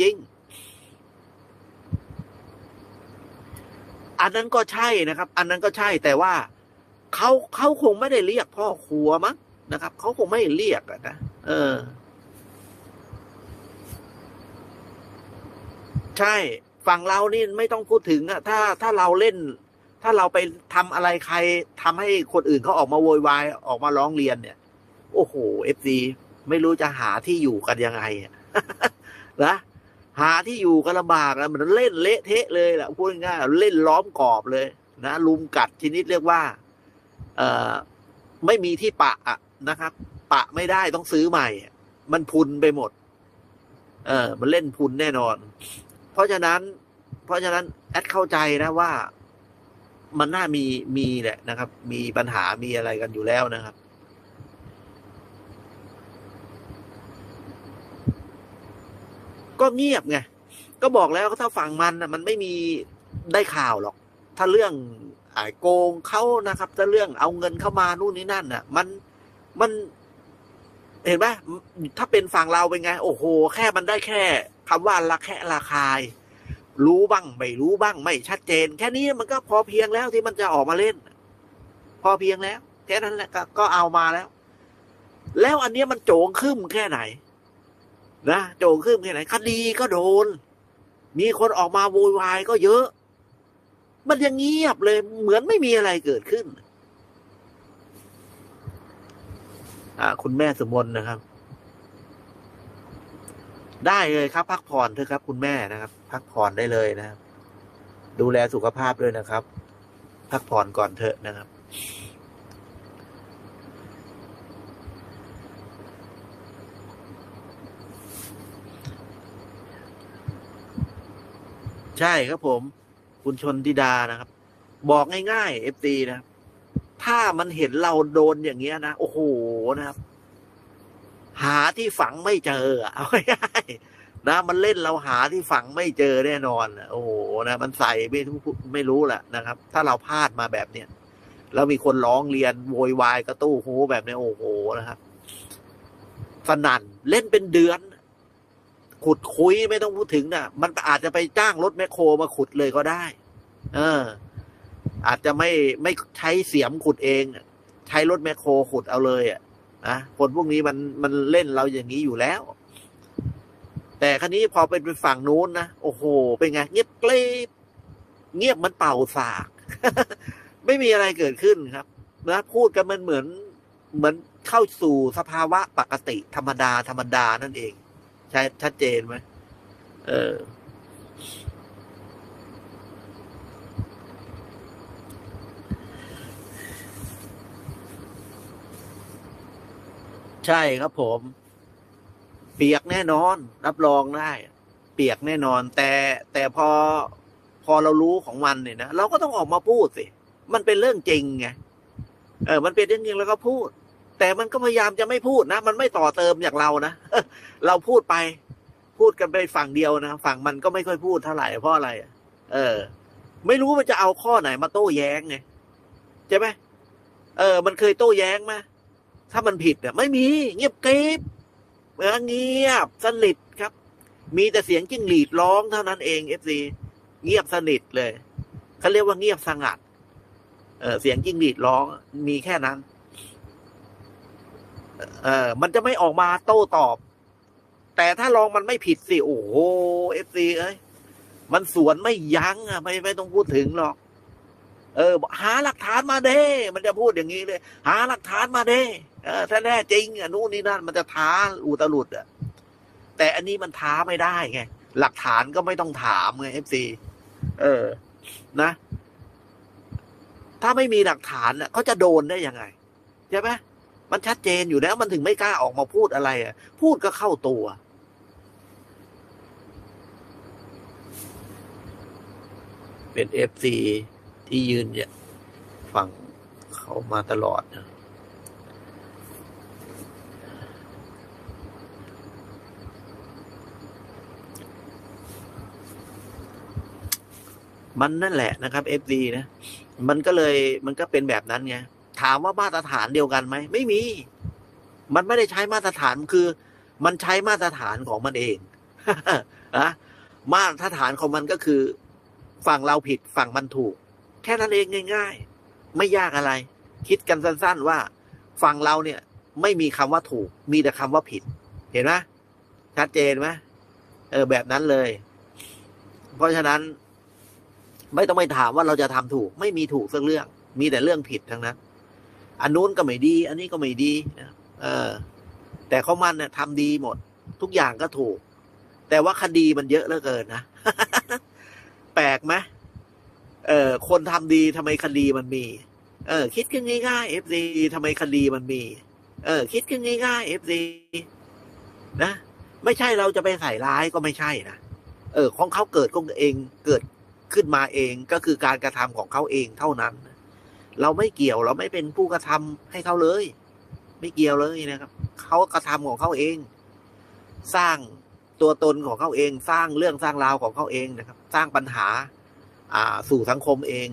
จริง อันนั้นก็ใช่นะครับ อันนั้นก็ใช่แต่ว่าเขาเขาคงไม่ได้เรียกพ่อครัวมั้งนะครับเขาคงไม่เรียกนะเออ ใช่ ฝั่งเรานี่ไม่ต้องพูดถึงอะถ้าถ้าเราเล่น ถ้าเราไปทำอะไรใครทำให้คนอื่นเขาออกมาโวยวายออกมาร้องเรียนเนี่ย โอ้โหเอฟซีไม่รู้จะหาที่อยู่กันยังไงนะ หาที่อยู่กันลำบากนะมันเล่นเละเทะเลยแหละพูดง่ายเล่นล้อมกรอบเลย นะลุมกัดชนิดเรียกว่า เออไม่มีที่ปะอะนะครับ ปะไม่ได้ต้องซื้อใหม่ มันพุนไปหมด เออ มันเล่นพุนแน่นอน เพราะฉะนั้น เพราะฉะนั้นแอดเข้าใจนะว่า มันน่ามีมีแหละนะครับ มีปัญหามีอะไรกันอยู่แล้วนะครับ ก็เงียบไงก็บอกแล้วถ้าฝั่งมันมันไม่มีได้ข่าวหรอก ถ้าเรื่องอโกงเขานะครับ ถ้าเรื่องเอาเงินเข้ามานู่นนี่นั่นน่ะ มันมันเห็นไหมถ้าเป็นฝั่งเราเป็นไง โอ้โห แค่มันได้แค่คำว่าละแค่ราคาย รู้บ้างไม่รู้บ้างไม่ชัดเจน แค่นี้มันก็พอเพียงแล้วที่มันจะออกมาเล่น พอเพียงแล้วแค่นั้นแหละก็ก็เอามาแล้ว แล้วอันนี้มันโจงขึ้นแค่ไหน นะโจงขึ้นแค่ไหนคดีก็โดน มีคนออกมาโวยวายก็เยอะ มันยังเงียบเลย เหมือนไม่มีอะไรเกิดขึ้น อ่า คุณแม่สมนนะครับ ได้เลยครับ พักผ่อนเถอะครับ คุณแม่นะครับ พักผ่อนได้เลยนะครับ ดูแลสุขภาพด้วยนะครับ พักผ่อนก่อนเถอะนะครับ ใช่ครับผม คุณชนธิดานะครับ บอกง่ายๆเอฟซีนะครับ ถ้ามันเห็นเราโดนอย่างเงี้ยนะโอ้โหนะครับ หาที่ฝังไม่เจอเอาง่ายๆนะ มันเล่นเราหาที่ฝังไม่เจอแน่นอนโอ้โหนะมันใส่ไม่ไม่รู้แหละนะครับ ถ้าเราพลาดมาแบบเนี้ยแล้วมีคนร้องเรียนโวยวายกระตู้หูแบบเนี้ยโอ้โหนะครับสนั่นเล่นเป็นเดือน ขุดคุยไม่ต้องพูดถึงนะมันอาจจะไปจ้างรถแมคโครมาขุดเลยก็ได้ เออ อาจจะไม่ไม่ใช้เสียมขุดเอง ใช้รถแมคโครขุดเอาเลยอะนะคนพวกนี้มันมันเล่นเราอย่างนี้อยู่แล้ว แต่ครั้นี้พอเป็นฝั่งนู้นนะโอ้โห เป็นไง เงียบเกลีบเงียบมันเป่าสาก ไม่มีอะไรเกิดขึ้นครับนะพูดกันมันเหมือนเหมือนเข้าสู่สภาวะปกติธรรมดาธรรมดานั่นเอง ใช่ชัดเจนไหมเออ ใช่ครับผม เปียกแน่นอน รับรองได้ เปียกแน่นอน แต่แต่พอพอเรารู้ของมันเนี่ยนะเราก็ต้องออกมาพูดสิ มันเป็นเรื่องจริงไงเออ มันเป็นเรื่องจริงแล้วก็พูด แต่มันก็พยายามจะไม่พูดนะ มันไม่ต่อเติมอย่างเรานะเราพูดไป พูดกันไปฝั่งเดียวนะฝั่งมันก็ไม่ค่อยพูดเท่าไหร่เพราะอะไรเออ ไม่รู้มันจะเอาข้อไหนมาโต้แย้งไงใช่ไหมเออ มันเคยโต้แย้งไหมถ้ามันผิดเนี่ยไม่มี เงียบกริบเออเงียบสนิทครับ มีแต่เสียงจิ้งหรีดร้องเท่านั้นเองเอฟซีเงียบสนิทเลยเขาเรียกว่าเงียบสงัด เออเสียงจิ้งหรีดร้องมีแค่นั้น เออมันจะไม่ออกมาโต้ตอบ แต่ถ้าลองมันไม่ผิดสิโอ้โหเอฟซีเอ้ยมันสวนไม่ยั้งอะไม่ไม่ต้องพูดถึงหรอก เออ หาหลักฐานมาเด้ มันจะพูดอย่างนี้เลย หาหลักฐานมาเด้เออถ้าแน่จริงอะนู่นนี่นั่นมันจะท้าอุตลุดอะแต่อันนี้มันท้าไม่ได้ไงหลักฐานก็ไม่ต้องถามไงเอฟซีเออ นะ ถ้าไม่มีหลักฐานอะเขาจะโดนได้ยังไงใช่ไหม มันชัดเจนอยู่แล้ว มันถึงไม่กล้าออกมาพูดอะไรอะ พูดก็เข้าตัว เป็นเอฟซีที่ยืนเนี่ยฟังเขามาตลอดนะมันนั่นแหละนะครับเอฟซีนะ มันก็เลยมันก็เป็นแบบนั้นไง ถามว่ามาตรฐานเดียวกันไหม ไม่มี มันไม่ได้ใช้มาตรฐานคือ มันใช้มาตรฐานของมันเองนะมาตรฐานของมันก็คือ ฝั่งเราผิดฝั่งมันถูก แค่นั้นเองง่าย ๆ ไม่ยากอะไร คิดกันสั้น ๆ ว่า ฝั่งเราเนี่ย ไม่มีคำว่าถูก มีแต่คำว่าผิด เห็นไหมชัดเจนไหมเออแบบนั้นเลย เพราะฉะนั้น ไม่ต้องไปถามว่าเราจะทำถูก ไม่มีถูกสักเรื่อง มีแต่เรื่องผิดทั้งนั้น อันนู้นก็ไม่ดี อันนี้ก็ไม่ดีนะเออ แต่ขอมันเนี่ยทำดีหมด ทุกอย่างก็ถูก แต่ว่าคดีมันเยอะเหลือเกินนะแปลกไหมเออคนทำดีทำไมคดีมันมี เออ คิดกันง่ายๆเอฟซีทำไมคดีมันมี เออ คิดกันง่ายๆเอฟซีนะ ไม่ใช่เราจะไปใส่ร้ายก็ไม่ใช่นะเออ ของเขาเกิดของเองเกิดขึ้นมาเองก็คือการกระทำของเขาเองเท่านั้น เราไม่เกี่ยวเราไม่เป็นผู้กระทำให้เขาเลย ไม่เกี่ยวเลยนะครับเขากระทำของเขาเอง สร้างตัวตนของเขาเอง สร้างเรื่องสร้างราวของเขาเองนะครับ สร้างปัญหา อ่า สู่สังคมเอง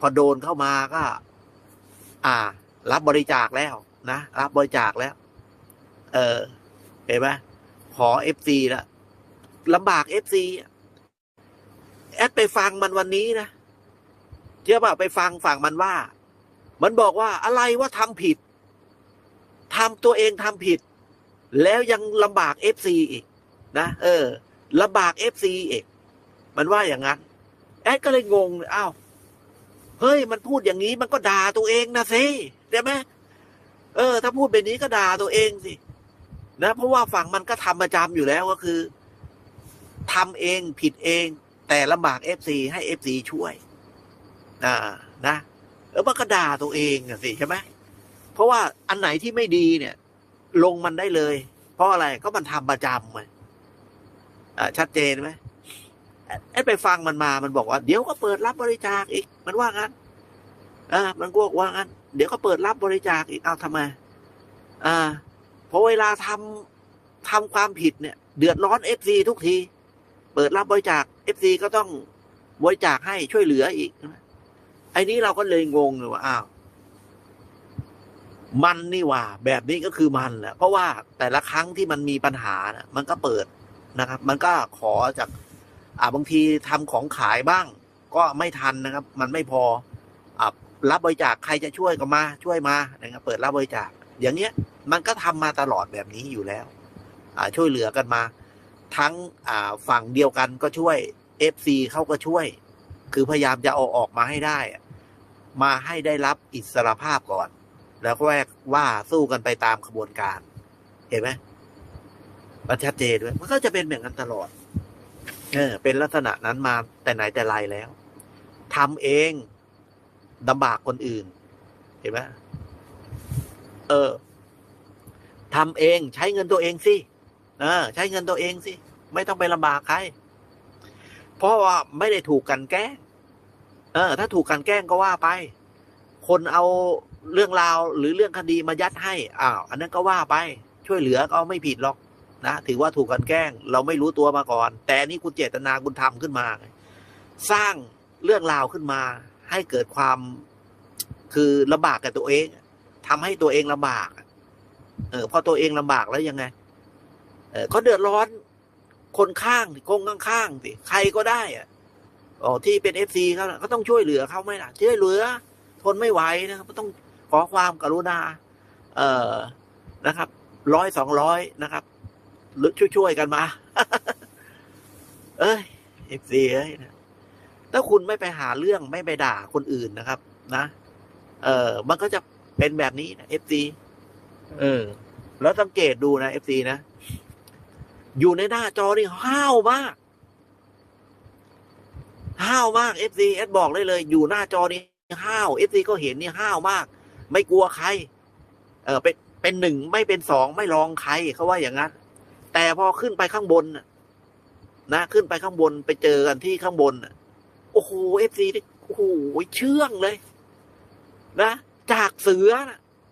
พอโดนเข้ามาก็ อ่า รับบริจาคแล้วนะรับบริจาคแล้ว เออเห็นไหมขอเอฟซีละลำบากเอฟซีแอดไปฟังมันวันนี้นะ เชื่อป่ะไปฟังฝั่งมันว่า มันบอกว่าอะไรว่าทำผิดทำตัวเองทำผิด แล้วยังลำบากเอฟซีอีกนะเออลำบากเอฟซีอีกมันว่าอย่างนั้น แอดก็เลยงงอ้าวเฮ้ย มันพูดอย่างนี้มันก็ด่าตัวเองนะสิใช่ไหมเออ ถ้าพูดแบบนี้ก็ด่าตัวเองสินะเพราะว่าฝั่งมันก็ทำประจำอยู่แล้วก็คือทำเองผิดเอง แต่ลำบากเอฟซีให้เอฟซีช่วย อ่านะเออมันก็ด่าตัวเองอะสิใช่ไหมเพราะว่าอันไหนที่ไม่ดีเนี่ย ลงมันได้เลย เพราะอะไรก็มันทำประจำไงอ่าชัดเจนไหมไอ้ไปฟังมันมามันบอกว่า เดี๋ยวก็เปิดรับบริจาคอีก มันว่างั้นอ่ามันก็ว่างั้น เดี๋ยวก็เปิดรับบริจาคอีกเอาทำไมอ่าพอเวลาทำทำความผิดเนี่ย เดือดร้อนเอฟซีทุกที เปิดรับบริจาคเอฟซีก็ต้องบริจาคให้ช่วยเหลืออีกไอ้นี้เราก็เลยงงเลยว่าอ้าวมันนี่ว่า แบบนี้ก็คือมันแหละเพราะว่าแต่ละครั้งที่มันมีปัญหานะมันก็เปิดนะครับ มันก็ขอจาก อ่าบางทีทำของขายบ้าง ก็ไม่ทันนะครับ มันไม่พออ่ารับบริจาคใครจะช่วยก็มา ช่วยมานะครับเปิดรับบริจาค อย่างเงี้ย มันก็ทำมาตลอดแบบนี้อยู่แล้ว อ่าช่วยเหลือกันมา ทั้งอ่าฝั่งเดียวกันก็ช่วยเอฟซีเขาก็ช่วย คือพยายามจะเอาออกมาให้ได้อะ มาให้ได้รับอิสรภาพก่อน แล้วก็แวกว่าสู้กันไปตามขบวนการ เห็นไหมมันชัดเจนด้วยมันก็จะเป็นแบบนั้นตลอด เออ เป็นลักษณะนั้นมาแต่ไหนแต่ไรแล้วทำเองลำบากคนอื่น เห็นไหมเออทำเองใช้เงินตัวเองสิเออ ใช้เงินตัวเองสิ ไม่ต้องไปลำบากใคร เพราะว่าไม่ได้ถูกกันแกล้ง เออ ถ้าถูกกันแกล้งก็ว่าไป คนเอาเรื่องราวหรือเรื่องคดีมายัดให้อ้าวอันนั้นก็ว่าไป ช่วยเหลือก็ไม่ผิดหรอกนะถือว่าถูกกันแกล้ง เราไม่รู้ตัวมาก่อน แต่นี่คุณเจตนาคุณทำขึ้นมา สร้างเรื่องราวขึ้นมา ให้เกิดความคือลำบากกับตัวเองทำให้ตัวเองลำบาก เออพอตัวเองลำบากแล้วยังไง เออเขาเดือดร้อนคนข้างคงข้างๆสิใครก็ได้อะ อ๋อที่เป็นเอฟซีเขาก็ต้องช่วยเหลือเขาไหมล่ะช่วยเหลือ ทนไม่ไหวนะครับก็ต้องขอความกรุณา เอ่อนะครับร้อยสองร้อยนะครับหรือช่วยๆกันมา เอ้ยเอฟซีเอ้ยนะถ้าคุณไม่ไปหาเรื่องไม่ไปด่าคนอื่นนะครับ นะเออมันก็จะเป็นแบบนี้นะเอฟซีเออ แล้วสังเกตดูนะเอฟซีนะ อยู่ในหน้าจอนี่ห้าวมาก ห้าวมากเอฟซีเอสบอกเลยเลย อยู่หน้าจอนี่ห้าวเอฟซีก็เห็นนี่ห้าวมาก ไม่กลัวใคร เออเป็นเป็นหนึ่งไม่เป็นสองไม่รองใครเขาว่าอย่างนั้น แต่พอขึ้นไปข้างบนน่ะนะขึ้นไปข้างบนไปเจอกันที่ข้างบนโอ้โหเอฟซีโอ้โหเชื่องเลย นะ จากเสือ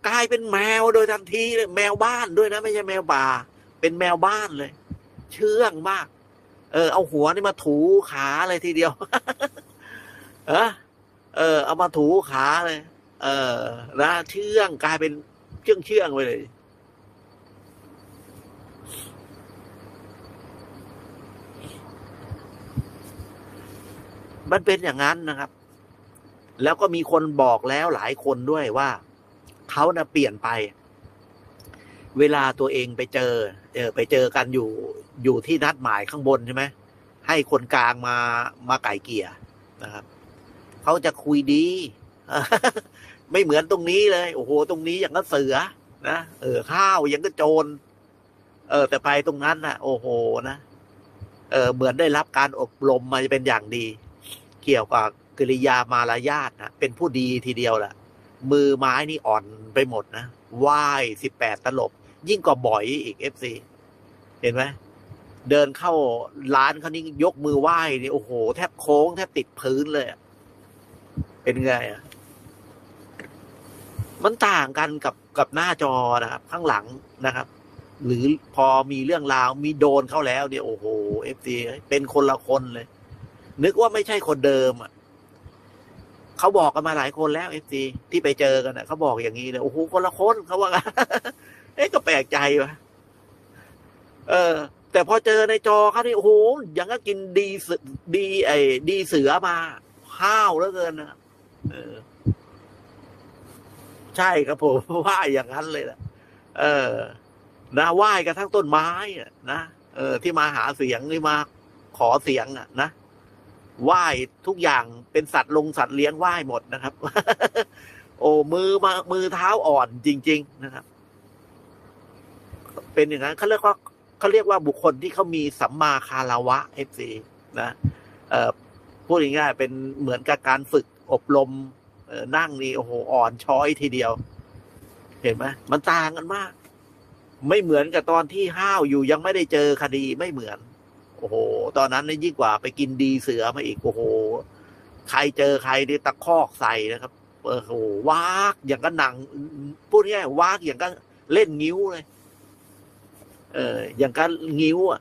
กลายเป็นแมวโดยทันทีเลยแมวบ้านด้วยนะ ไม่ใช่แมวป่า เป็นแมวบ้านเลย เชื่องมาก เออเอาหัวนี่มาถูขาเลยทีเดียวเออเออ เอามาถูขาเลย เออนะเชื่องกลายเป็นเชื่องเชื่องไปเลยมันเป็นอย่างนั้นนะครับ แล้วก็มีคนบอกแล้วหลายคนด้วยว่าเขาน่ะเปลี่ยนไป เวลาตัวเองไปเจอ เออไปเจอกันอยู่ อยู่ที่นัดหมายข้างบนใช่ไหมให้คนกลางมามาไก่เกลี่ยนะครับเขาจะคุยดี ไม่เหมือนตรงนี้เลย โอ้โห ตรงนี้อย่างก็เสือนะเออข้าวย่างก็โจร เออ แต่ไปตรงนั้นนะโอ้โหนะเออเหมือนได้รับการอบรมมาเป็นอย่างดี เกี่ยวกับกิริยามารยาทนะเป็นผู้ดีทีเดียวแหละมือไม้นี่อ่อนไปหมดนะไหว้สิบแปดตลบ ยิ่งกว่าบ่อยอีกเอฟซีเห็นไหม เดินเข้าร้านเขานี่ยกมือไหว้เนี่ยโอ้โห แทบโค้ง แทบติดพื้นเลยเป็นไงอะมันต่างกันกับกับหน้าจอนะครับ ข้างหลังนะครับ หรือพอมีเรื่องราวมีโดนเข้าแล้วเนี่ยโอ้โหเอฟซีเป็นคนละคนเลย นึกว่าไม่ใช่คนเดิมอะเขาบอกกันมาหลายคนแล้วเอฟซีที่ไปเจอกันอะเขาบอกอย่างนี้เลยโอ้โหคนละคนเขาว่าเอ๊ะก็แปลกใจวะเออ แต่พอเจอในจอเขานี่โอ้โหยังก็กินดีเสือดีไอ้ดีเสือมาห้าวเหลือเกินนะเออ ใช่ครับผมว่าอย่างนั้นเลยนะเออ นะไหว้กันทั้งต้นไม้นะเออ ที่มาหาเสียงที่มาขอเสียงอะ นะไหว้ทุกอย่างเป็นสัตว์ลงสัตว์เลี้ยงไหว้หมดนะครับ โอ้มือมามือเท้าอ่อนจริง ๆ นะครับ เป็นอย่างนั้นเขาเรียกว่า เขาเรียกว่าบุคคลที่เขามีสัมมาคารวะเอฟซีนะพูดง่ายๆเป็นเหมือนกับการฝึกอบรมนั่งนี่โอ้โหอ่อนช้อยทีเดียว เห็นไหมมันต่างกันมาก ไม่เหมือนกับตอนที่ห้าวอยู่ยังไม่ได้เจอคดีไม่เหมือน โอ้โห ตอนนั้นนี่ยิ่งกว่าไปกินดีเสือมาอีกโอ้โห ใครเจอใครนี่ตะคอกใส่นะครับโอ้โหวากอย่างก็หนังพูดง่ายๆวากอย่างก็เล่นงิ้วเลย เออ อย่างก็งิ้วอะ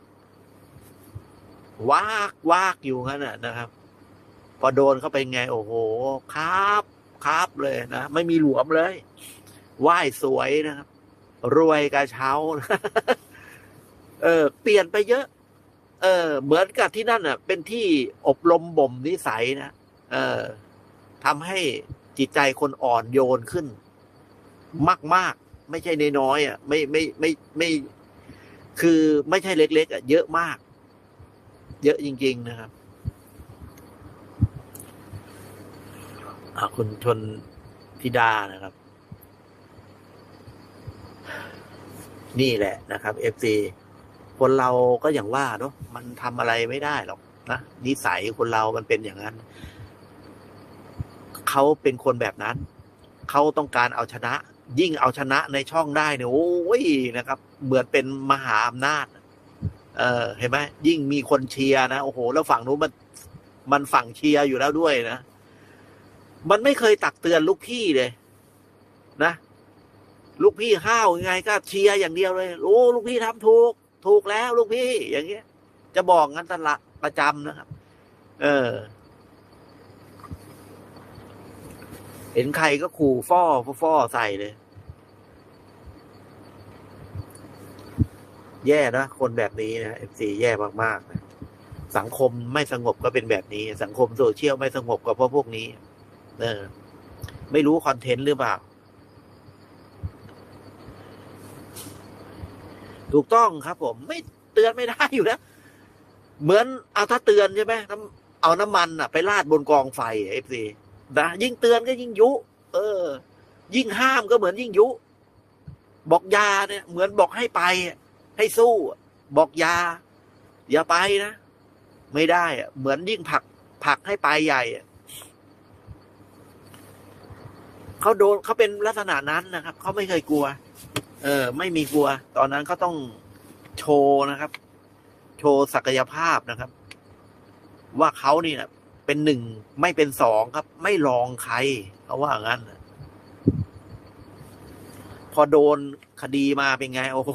วากวากอยู่งั้นน่ะนะครับ พอโดนเข้าไปไง โอ้โหครับครับเลยนะไม่มีหลวมเลยไหว้สวยนะครับ รวยกระเช้า เออ เปลี่ยนไปเยอะ เออ เหมือนกับที่นั่นอะ เป็นที่อบรมบ่มนิสัยนะเออทำให้จิตใจคนอ่อนโยนขึ้น มาก ๆ ไม่ใช่น้อยอะ ไม่ไม่ไม่ไม่ คือไม่ใช่เล็ก ๆอะเยอะมาก เยอะจริง ๆ นะครับคุณชนธิดานะครับ นี่แหละนะครับเอฟซีคนเราก็อย่างว่าเนาะมันทำอะไรไม่ได้หรอกนะนิสัยคนเรามันเป็นอย่างนั้นเขาเป็นคนแบบนั้น เขาต้องการเอาชนะ ยิ่งเอาชนะในช่องได้เนี่ยโอ้ยนะครับ เหมือนเป็นมหาอำนาจ เออเห็นไหมยิ่งมีคนเชียร์นะโอ้โห แล้วฝั่งนู้นมันมันฝั่งเชียร์อยู่แล้วด้วยนะมันไม่เคยตักเตือนลูกพี่เลย นะ ลูกพี่ห้าวยังไง ก็เชียร์อย่างเดียวเลยโอ้ลูกพี่ทำถูก ถูกแล้ว ลูกพี่ อย่างเงี้ย จะบอกงั้นตลอดประจำนะครับ เออ เห็นใครก็ขู่ฟ้อฟ้อใส่เลย แย่นะ คนแบบนี้นะเอฟซีแย่มากๆนะสังคมไม่สงบก็เป็นแบบนี้ สังคมโซเชียลไม่สงบก็เพราะพวกนี้ เออ ไม่รู้คอนเทนต์หรือเปล่า ถูกต้องครับผม ไม่เตือนไม่ได้อยู่แล้ว เหมือนเอาถ้าเตือนใช่ไหมเอาน้ำมันอะไปราดบนกองไฟเอฟซี นะยิ่งเตือนก็ยิ่งยุ เออ ยิ่งห้ามก็เหมือนยิ่งยุ บอกยาเนี่ย เหมือนบอกให้ไป ให้สู้ บอกยา อย่าไปนะ ไม่ได้อะเหมือนยิ่งผัก ผักให้ไปใหญ่เขาโดนเขาเป็นลักษณะนั้นนะครับเขาไม่เคยกลัว เออ ไม่มีกลัว ตอนนั้นเขาต้องโชว์นะครับ โชว์ศักยภาพนะครับ ว่าเขานี่นะ เป็นหนึ่งไม่เป็นสองครับ ไม่ลองใครเขาว่างั้นพอโดนคดีมาเป็นไง โอ้โห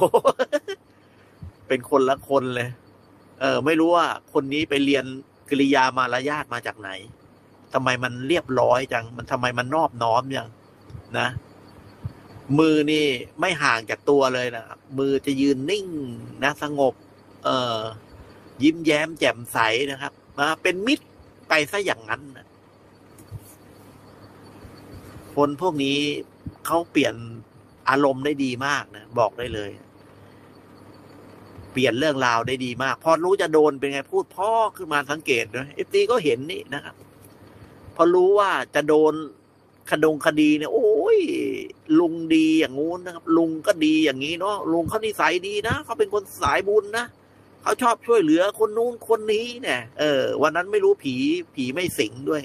เป็นคนละคนเลย เออ ไม่รู้ว่าคนนี้ไปเรียนกิริยามารยาทมาจากไหนทำไมมันเรียบร้อยจัง มันทำไมมันนอบน้อมยังนะ มือนี่ไม่ห่างจากตัวเลยนะครับมือจะยืนนิ่งนะสงบ เออยิ้มแย้มแจ่มใสนะครับมาเป็นมิตร ไปซะอย่างนั้นคนพวกนี้เขาเปลี่ยนอารมณ์ได้ดีมากนะบอกได้เลย เปลี่ยนเรื่องราวได้ดีมาก พอรู้จะโดนเป็นไงพูดพ่อขึ้นมาสังเกตนะเอฟซีก็เห็นนี่นะครับ พอรู้ว่าจะโดนคดงคดีเนี่ย โอ้ย ลุงดีอย่างงู้นนะครับ ลุงก็ดีอย่างนี้เนาะลุงเขานิสัยดีนะเขาเป็นคนสายบุญนะ เขาชอบช่วยเหลือคนนู้นคนนี้เนี่ย เออ วันนั้นไม่รู้ผีผีไม่สิงด้วย